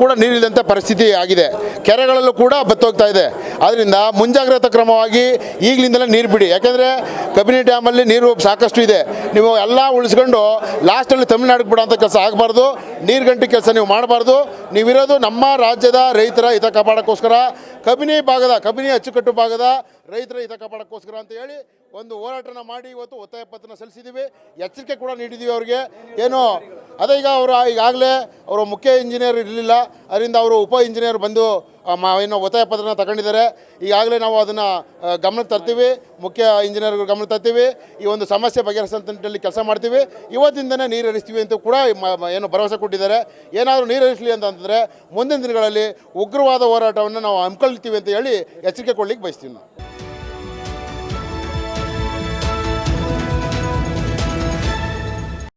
ಕೂಡ ನೀರಿಲ್ಲದಂಥ ಪರಿಸ್ಥಿತಿ ಆಗಿದೆ. ಕೆರೆಗಳಲ್ಲೂ ಕೂಡ ಬತ್ತೋಗ್ತಾ ಇದೆ. ಆದ್ದರಿಂದ ಮುಂಜಾಗ್ರತಾ ಕ್ರಮವಾಗಿ ಈಗಲಿಂದಲೇ ನೀರು ಬಿಡಿ. ಯಾಕೆಂದರೆ ಕಬಿನಿ ಡ್ಯಾಮಲ್ಲಿ ನೀರು ಸಾಕಷ್ಟು ಇದೆ. ನೀವು ಎಲ್ಲ ಉಳಿಸ್ಕೊಂಡು ಲಾಸ್ಟಲ್ಲಿ ತಮಿಳ್ನಾಡಿಗೆ ಬಿಡೋಂಥ ಕೆಲಸ ಆಗಬಾರ್ದು. ನೀರು ಗಂಟೆ ಕೆಲಸ ನೀವು ಮಾಡಬಾರ್ದು. ನೀವಿರೋದು ನಮ್ಮ ರಾಜ್ಯದ ರೈತರ ಹಿತ ಕಾಪಾಡೋಕ್ಕೋಸ್ಕರ, ಕಬಿನಿ ಭಾಗದ, ಕಬಿನಿ ಅಚ್ಚುಕಟ್ಟು ಭಾಗದ ರೈತರ ಹಿತ ಕಾಪಾಡೋಕ್ಕೋಸ್ಕರ ಅಂತ ಹೇಳಿ ಒಂದು ಹೋರಾಟನ ಮಾಡಿ ಇವತ್ತು ಒತ್ತಾಯ ಪತ್ರನ ಸಲ್ಲಿಸಿದ್ದೀವಿ ಎಚ್ಚರಿಕೆ ಕೂಡ ನೀಡಿದ್ದೀವಿ ಅವ್ರಿಗೆ. ಏನು ಅದೇ ಈಗ ಅವರು ಈಗಾಗಲೇ ಅವರು ಮುಖ್ಯ ಇಂಜಿನಿಯರ್ ಇರಲಿಲ್ಲ. ಅದರಿಂದ ಅವರು ಉಪ ಇಂಜಿನಿಯರ್ ಬಂದು ಏನೋ ಒತ್ತಾಯ ಪತ್ರನ ತಗೊಂಡಿದ್ದಾರೆ. ಈಗಾಗಲೇ ನಾವು ಅದನ್ನು ಗಮನಕ್ಕೆ ತರ್ತೀವಿ. ಮುಖ್ಯ ಇಂಜಿನಿಯರ್ ಗಮನ ತರ್ತೀವಿ. ಈ ಒಂದು ಸಮಸ್ಯೆ ಬಗೆಹರಿಸಂತ ನಿಟ್ಟಿನಲ್ಲಿ ಕೆಲಸ ಮಾಡ್ತೀವಿ. ಇವತ್ತಿಂದನೇ ನೀರು ಹರಿಸ್ತೀವಿ ಅಂತ ಕೂಡ ಏನು ಭರವಸೆ ಕೊಟ್ಟಿದ್ದಾರೆ. ಏನಾದರೂ ನೀರು ಹರಿಸಲಿ ಅಂತಂದರೆ ಮುಂದಿನ ದಿನಗಳಲ್ಲಿ ಉಗ್ರವಾದ ಹೋರಾಟವನ್ನು ನಾವು ಹಮ್ಮಿಕೊಳ್ತೀವಿ ಅಂತ ಹೇಳಿ ಎಚ್ಚರಿಕೆ ಕೊಡ್ಲಿಕ್ಕೆ ಬಯಸ್ತೀವಿ ನಾವು.